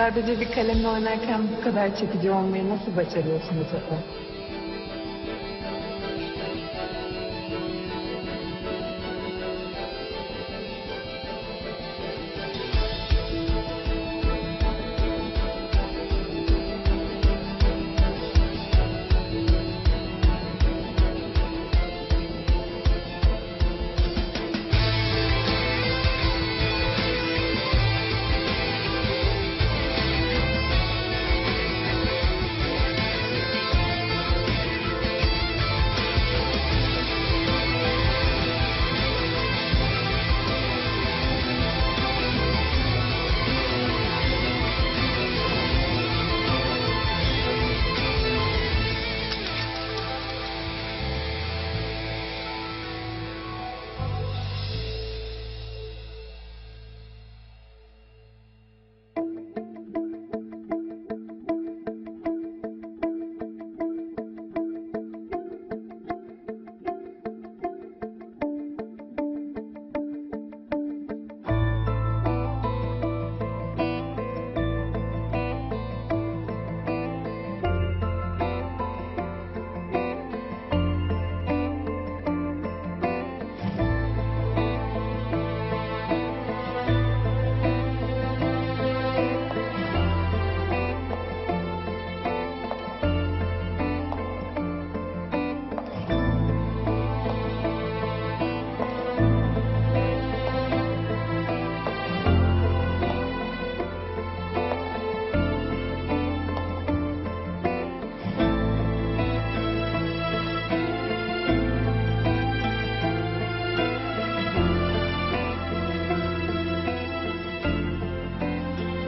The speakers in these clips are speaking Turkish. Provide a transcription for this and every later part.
Sadece bir kalemle oynarken bu kadar çekici olmayı nasıl başarıyorsun acaba?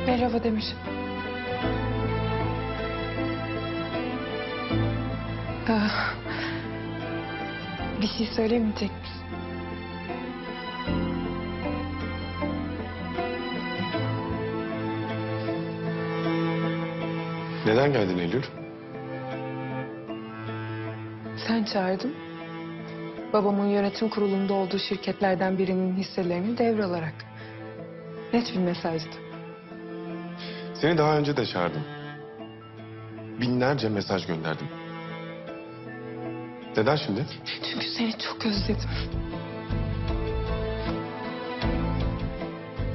Merhaba Demir. Ah, bir şey söylemeyecek misin? Neden geldin Eylül? Sen çağırdın. Babamın yönetim kurulunda olduğu şirketlerden birinin hisselerini devralarak. Net bir mesajdı. Seni daha önce de çağırdım. Binlerce mesaj gönderdim. Neden şimdi? Çünkü seni çok özledim.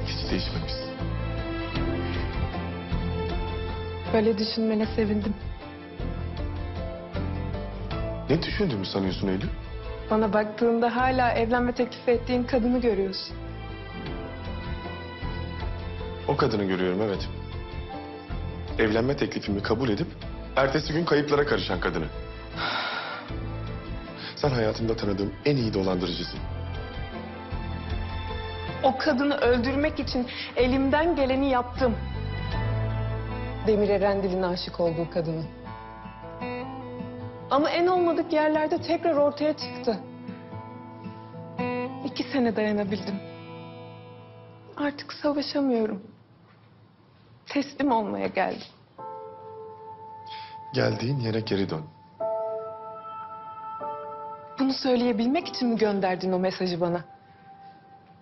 Hiç değişmemişsin. Böyle düşünmene sevindim. Ne düşündüğümü sanıyorsun Eylül? Bana baktığında hala evlenme teklif ettiğin kadını görüyorsun. O kadını görüyorum evet. Evlenme teklifimi kabul edip ertesi gün kayıplara karışan kadını. Sen hayatımda tanıdığım en iyi dolandırıcısın. O kadını öldürmek için elimden geleni yaptım. Demir Erendil'in aşık olduğu kadını. Ama en olmadık yerlerde tekrar ortaya çıktı. İki sene dayanabildim. Artık savaşamıyorum. Teslim olmaya geldim. Geldiğin yere geri dön. Bunu söyleyebilmek için mi gönderdin o mesajı bana?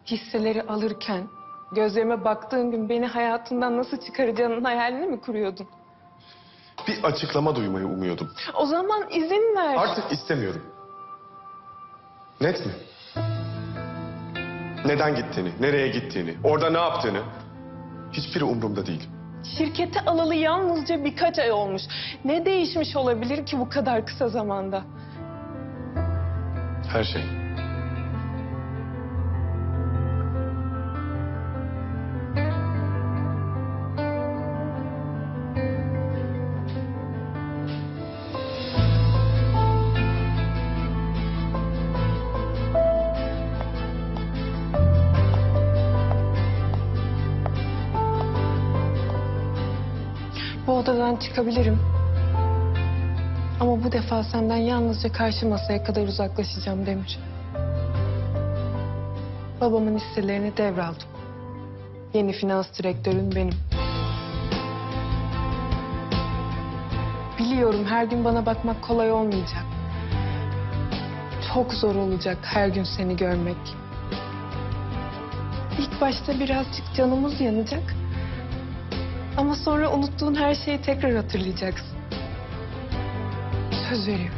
Hisseleri alırken, gözlerime baktığın gün beni hayatından nasıl çıkaracağının hayalini mi kuruyordun? Bir açıklama duymayı umuyordum. O zaman izin ver. Artık istemiyorum. Net mi? Neden gittiğini, nereye gittiğini, orada ne yaptığını... Hiçbiri umurumda değil. Şirketi alalı yalnızca birkaç ay olmuş. Ne değişmiş olabilir ki bu kadar kısa zamanda? Her şey. Çıkabilirim. Ama bu defa senden yalnızca karşı masaya kadar uzaklaşacağım Demir. Babamın hisselerini devraldım. Yeni finans direktörün benim. Biliyorum her gün bana bakmak kolay olmayacak. Çok zor olacak her gün seni görmek. İlk başta birazcık canımız yanacak. Ama sonra unuttuğun her şeyi tekrar hatırlayacaksın. Söz veriyorum.